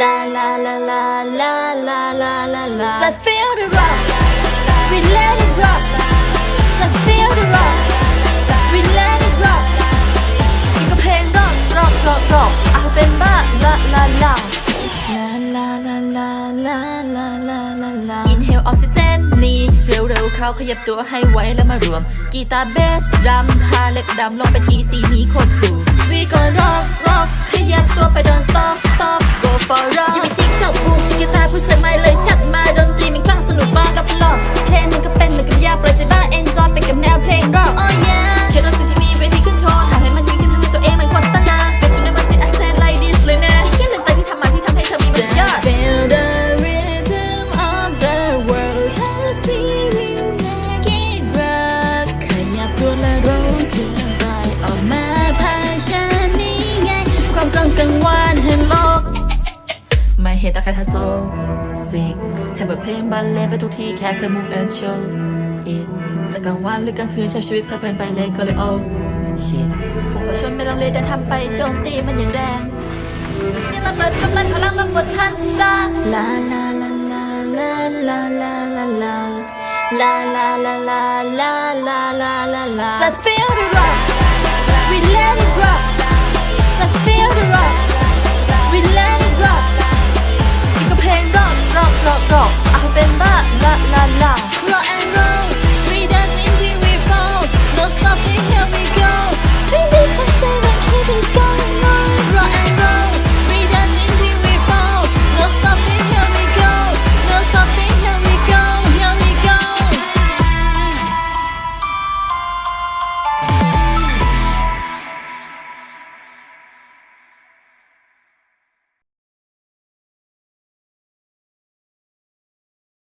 ลาลาลาลาลาลาลาลาลา Let's feel the rock We let it rock Let's feel the rock We let it rock นี่ก็เพลงรอบรอบรอบรอบเอาเป็นบ้าลาลาลาลาลาลาลาลาลา ออกซิเจนนี่เร็วๆ เข้าขยับตัวให้ไวแล้วมารวม กีตาร์เบสรัมทาเล็บดำลงไปทีสีนี้โคตรคูล We gon' rock rock ขย ห็นตาคาทาโซสิงให้บทเพลงบรรเลงไปทุกที่แค่เธอ move and show it จะกลางวันหรือกลางคืนใช้ชีวิตเพลินไปเลยก็เลย oh shit ผมขอชวนไม่ลังเลเดินทำไปโจมตีมันอย่างแรงเสียงระเบิดทำลายพลังระเบิดทันตาลาลาลาลาลาลาลาลาลาลาลาลาลาลาลาลาลา just feel the rock